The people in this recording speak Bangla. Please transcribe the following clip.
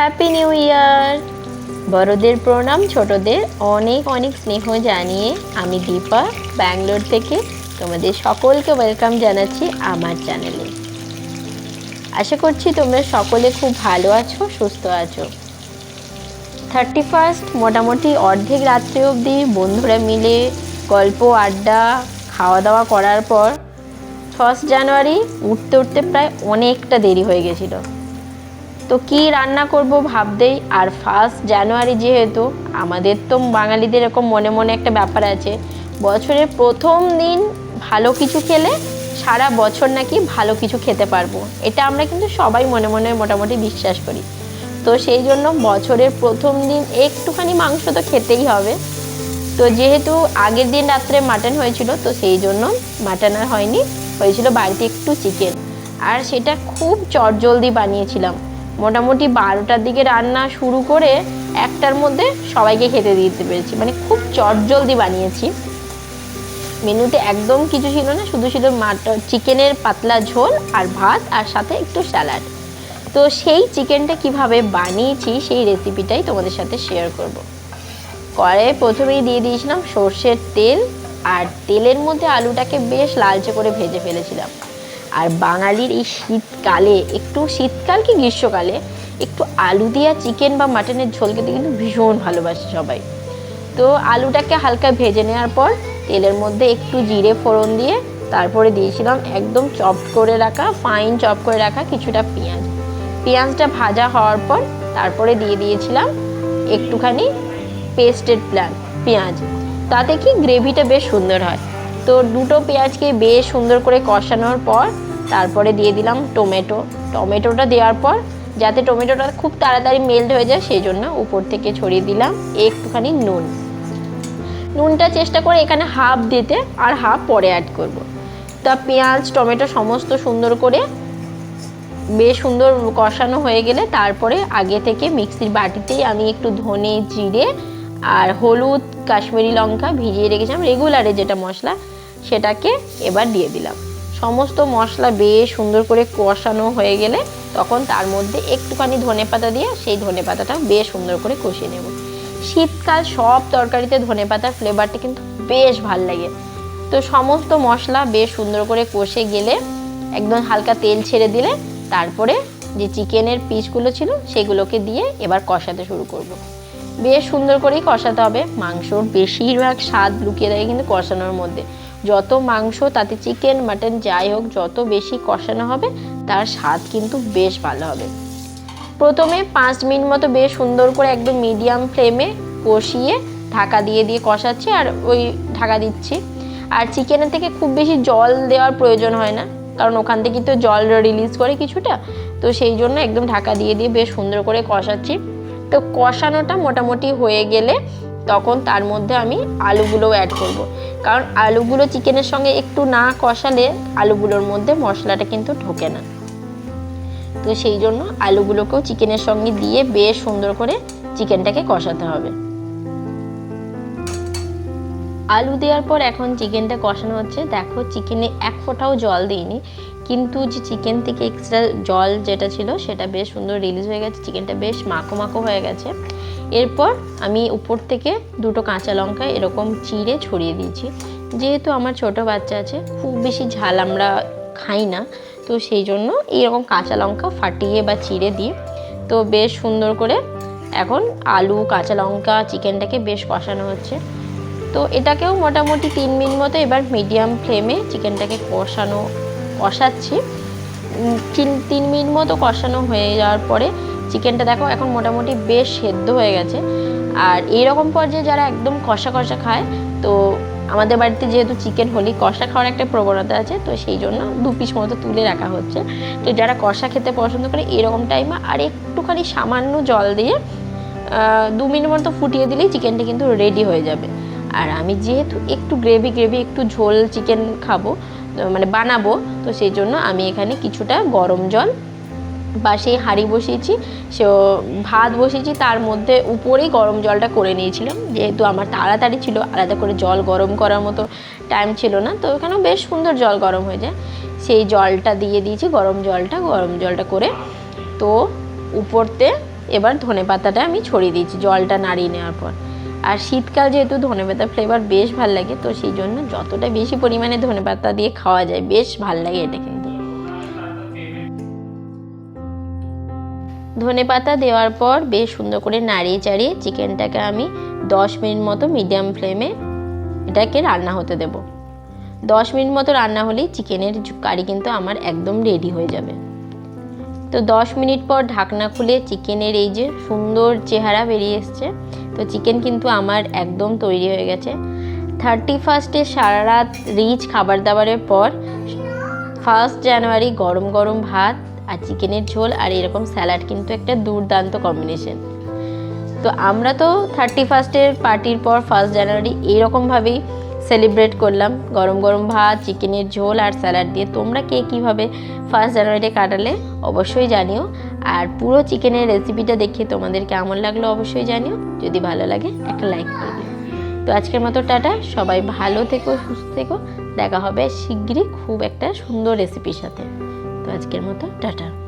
হ্যাপি নিউ ইয়ার বড়দের প্রণাম, ছোটদের অনেক অনেক স্নেহ জানিয়ে আমি দীপা, ব্যাঙ্গালোর থেকে তোমাদের সকলকে ওয়েলকাম জানাচ্ছি আমার চ্যানেলে আশা করছি তোমরা সকলে খুব ভালো আছো, সুস্থ আছো। থার্টি ফার্স্ট মোটামুটি অর্ধেক রাত্রি অবধি বন্ধুরা মিলে গল্প, আড্ডা খাওয়া দাওয়া করার পর ফার্স্ট জানুয়ারি উঠতে উঠতে প্রায় অনেকটা দেরি হয়ে গেছিল। তো কি রান্না করব ভাবতেই আর ফার্স্ট জানুয়ারি যেহেতু, আমাদের তো বাঙালিদের এরকম মনে মনে একটা ব্যাপার আছে। বছরের প্রথম দিন ভালো কিছু খেলে সারা বছর নাকি ভালো কিছু খেতে পারব। এটা আমরা কিন্তু সবাই মনে মনে মোটামুটি বিশ্বাস করি। তো সেই জন্য বছরের প্রথম দিন একটুখানি মাংস তো খেতেই হবে। তো যেহেতু আগের দিন রাত্রে মাটন হয়েছিল, তো সেই জন্য মাটন আর হয়নি, হয়েছিল বাড়িতে একটু চিকেন আর সেটা খুব চটজলদি বানিয়েছিলাম। মোটামুটি বারোটার দিকে রান্না শুরু করে একটার মধ্যে সবাইকে খেতে দিতে পেরেছি। মানে খুব চটজলদি বানিয়েছি। মেনুতে একদম কিছু ছিল না, শুধু ছিল মাটন, চিকেনের পাতলা ঝোল আর ভাত আর সাথে একটু স্যালাড। তো সেই চিকেনটা কীভাবে বানিয়েছি সেই রেসিপিটাই তোমাদের সাথে শেয়ার করব। কড়াইয়ে প্রথমেই দিয়ে দিয়েছিলাম সর্ষের তেল আর তেলের মধ্যে আলুটাকে বেশ লালচে করে ভেজে ফেলেছিলাম। আর বাঙালির এই শীতকালে, একটু শীতকাল কি গ্রীষ্মকালে, একটু আলু দিয়া চিকেন বা মাটনের ঝোল খেতে কিন্তু ভীষণ ভালোবাসে সবাই। তো আলুটাকে হালকা ভেজে নেওয়ার পর তেলের মধ্যে একটু জিরে ফোড়ন দিয়ে তারপরে দিয়েছিলাম একদম চপ করে রাখা ফাইন চপ করে রাখা কিছুটা পেঁয়াজ। পেঁয়াজটা ভাজা হওয়ার পর তারপরে দিয়ে দিয়েছিলাম একটুখানি পেস্টেড প্ল্যান পেঁয়াজ। তাতে কি গ্রেভিটা বেশ সুন্দর হয়। তো দুটো পেঁয়াজকে বেশ সুন্দর করে কষানোর পর তারপরে দিয়ে দিলাম টমেটো। টমেটোটা দেওয়ার পর যাতে টমেটোটা খুব তাড়াতাড়ি মেল্ট হয়ে যায়, সেই জন্য উপর থেকে ছড়িয়ে দিলাম একটুখানি নুন। নুনটা চেষ্টা করে এখানে হাফ দিতে আর হাফ পরে অ্যাড করব। তা পেঁয়াজ, টমেটো সমস্ত সুন্দর করে বেশ সুন্দর কষানো হয়ে গেলে তারপরে আগে থেকে মিক্সির বাটিতেই আমি একটু ধনে, জিরে আর হলুদ, কাশ্মীরি লঙ্কা ভিজিয়ে রেখেছিলাম। রেগুলারে যেটা মশলা সেটাকে এবার দিয়ে দিলাম। সমস্ত মশলা বেশ সুন্দর করে কষানো হয়ে গেলে তখন তার মধ্যে একটুখানি ধনে পাতা দিয়ে সেই ধনে পাতাটা বেশ সুন্দর করে কষিয়ে নেব। শীতকাল সব তরকারিতে ধনে পাতার ফ্লেভারটা কিন্তু বেশ ভালো লাগে। তো সমস্ত মশলা বেশ সুন্দর করে কষে গেলে একদম হালকা তেল ছেড়ে দিলে তারপরে যে চিকেনের পিসগুলো ছিল সেগুলোকে দিয়ে এবার কষাতে শুরু করব। বেশ সুন্দর করেই কষাতে হবে। মাংসর বেশিরভাগ স্বাদ লুকিয়ে থাকে কিন্তু কষানোর মধ্যে। যত মাংস, তাতে চিকেন মাটন যাই হোক, যত বেশি কষানো হবে, তার স্বাদ কিন্তু বেশ ভালো হবে। প্রথমে পাঁচ মিনিট মতো বেশ সুন্দর করে একদম মিডিয়াম ফ্লেমে কষিয়ে ঢাকা দিয়ে দিয়ে কষাচ্ছি আর ওই ঢাকা দিচ্ছি। আর চিকেনের থেকে খুব বেশি জল দেওয়ার প্রয়োজন হয় না, কারণ ওখান থেকে তো জল রিলিজ করে কিছুটা। তো সেই জন্য একদম ঢাকা দিয়ে দিয়ে বেশ সুন্দর করে কষাচ্ছি। তো কষানোটা মোটামুটি হয়ে গেলে তখন তার মধ্যে আমি আলুগুলোও অ্যাড করব। কারণ আলুগুলো চিকেনের সঙ্গে একটু না কষালে আলুগুলোর মধ্যে মশলাটা কিন্তু ঢোকে না। তো সেই জন্য আলুগুলোকেও চিকেনের সঙ্গে দিয়ে বেশ সুন্দর করে চিকেনটাকে কষাতে হবে। আলু দেওয়ার পর এখন চিকেনটা কষানো হচ্ছে। দেখো চিকেনে এক ফোঁটাও জল দিইনি। কিন্তু যে চিকেন থেকে এক্সট্রা জল যেটা ছিল, সেটা বেশ সুন্দর রিলিজ হয়ে গেছে। চিকেনটা বেশ মাখো মাখো হয়ে গেছে। এরপর আমি উপর থেকে দুটো কাঁচা লঙ্কা এরকম চিড়ে ছড়িয়ে দিয়েছি। যেহেতু আমার ছোট বাচ্চা আছে, খুব বেশি ঝাল আমরা খাই না। তো সেই জন্য এইরকম কাঁচা লঙ্কা ফাটিয়ে বা চিড়ে দিই তো বেশ সুন্দর করে এখন আলু, কাঁচা লঙ্কা, চিকেনটাকে বেশ কষানো হচ্ছে। তো এটাকেও মোটামুটি তিন মিনিট মতো এবার মিডিয়াম ফ্লেমে চিকেনটাকে কষানো কষাচ্ছি। তিন তিন মিনিট মতো কষানো হয়ে যাওয়ার পরে চিকেনটা দেখো এখন মোটামুটি বেশ সেদ্ধ হয়ে গেছে। আর এইরকম পর্যায়ে যারা একদম কষা কষা খায়, তো আমাদের বাড়িতে যেহেতু চিকেন হলি, কষা খাওয়ার একটা প্রবণতা আছে, তো সেই জন্য দু পিস মতো তুলে রাখা হচ্ছে। তো যারা কষা খেতে পছন্দ করে, এরকম টাইমে আর একটুখানি সামান্য জল দিয়ে দু মিনিট মতো ফুটিয়ে দিলেই চিকেনটা কিন্তু রেডি হয়ে যাবে। আর আমি যেহেতু একটু গ্রেভি গ্রেভি একটু ঝোল চিকেন খাব মানে বানাবো। তো সেই জন্য আমি এখানে কিছুটা গরম জল বা সেই হাঁড়ি বসিয়েছি। সে ভাত বসিয়েছি। তার মধ্যে উপরেই গরম জলটা করে নিয়েছিলাম। যেহেতু আমার তাড়াতাড়ি ছিল, আলাদা করে জল গরম করার মতো টাইম ছিল না। তো ওখানেও বেশ সুন্দর জল গরম হয়ে যায়। সেই জলটা দিয়ে দিয়েছি, গরম জলটা গরম জলটা করে। তো উপরতে এবার ধনে পাতাটা আমি ছড়িয়ে দিয়েছি, জলটা নাড়িয়ে নেওয়ার পর। আর শীতকাল যেহেতু ধনে পাতার ফ্লেভার বেশ ভালো লাগে, তো সেই জন্য যতটা বেশি পরিমাণে ধনে পাতা দিয়ে খাওয়া যায়, বেশ ভালো লাগে এটা কিন্তু। ধনে পাতা দেওয়ার পর বেশ সুন্দর করে নাড়িয়ে চাড়িয়ে চিকেনটাকে আমি দশ মিনিট মতো মিডিয়াম ফ্লেমে এটাকে রান্না হতে দেব। দশ মিনিট মতো রান্না হলেই চিকেনের কারি কিন্তু আমার একদম রেডি হয়ে যাবে। তো দশ মিনিট পর ঢাকনা খুলে চিকেনের এই যে সুন্দর চেহারা বেরিয়ে এসছে তো চিকেন কিন্তু আমার একদম তৈরি হয়ে গেছে। থার্টি ফার্স্টে সারা রাত রিচ খাবার দাবারের পর ফার্স্ট জানুয়ারি গরম গরম ভাত আর চিকেনের ঝোল আর এরকম স্যালাড কিন্তু একটা দুর্দান্ত কম্বিনেশন তো আমরা তো থার্টি ফার্স্টের পার্টির পর ফার্স্ট জানুয়ারি এইরকমভাবেই সেলিব্রেট করলাম। গরম গরম ভাত চিকেনের ঝোল আর স্যালাড দিয়ে। তোমরা কে কীভাবে ফার্স্ট জানুয়ারিতে কাটালে অবশ্যই জানিও। আর পুরো চিকেনের রেসিপিটা দেখে তোমাদের কেমন লাগল অবশ্যই জানিও। যদি ভালো লাগে, একটা লাইক করে দিও। তো আজকের মতো টাটা, সবাই ভালো থেকো, সুস্থ থেকো। দেখা হবে শিগগিরই খুব একটা সুন্দর রেসিপির সাথে। তো আজকের মতো, টাটা।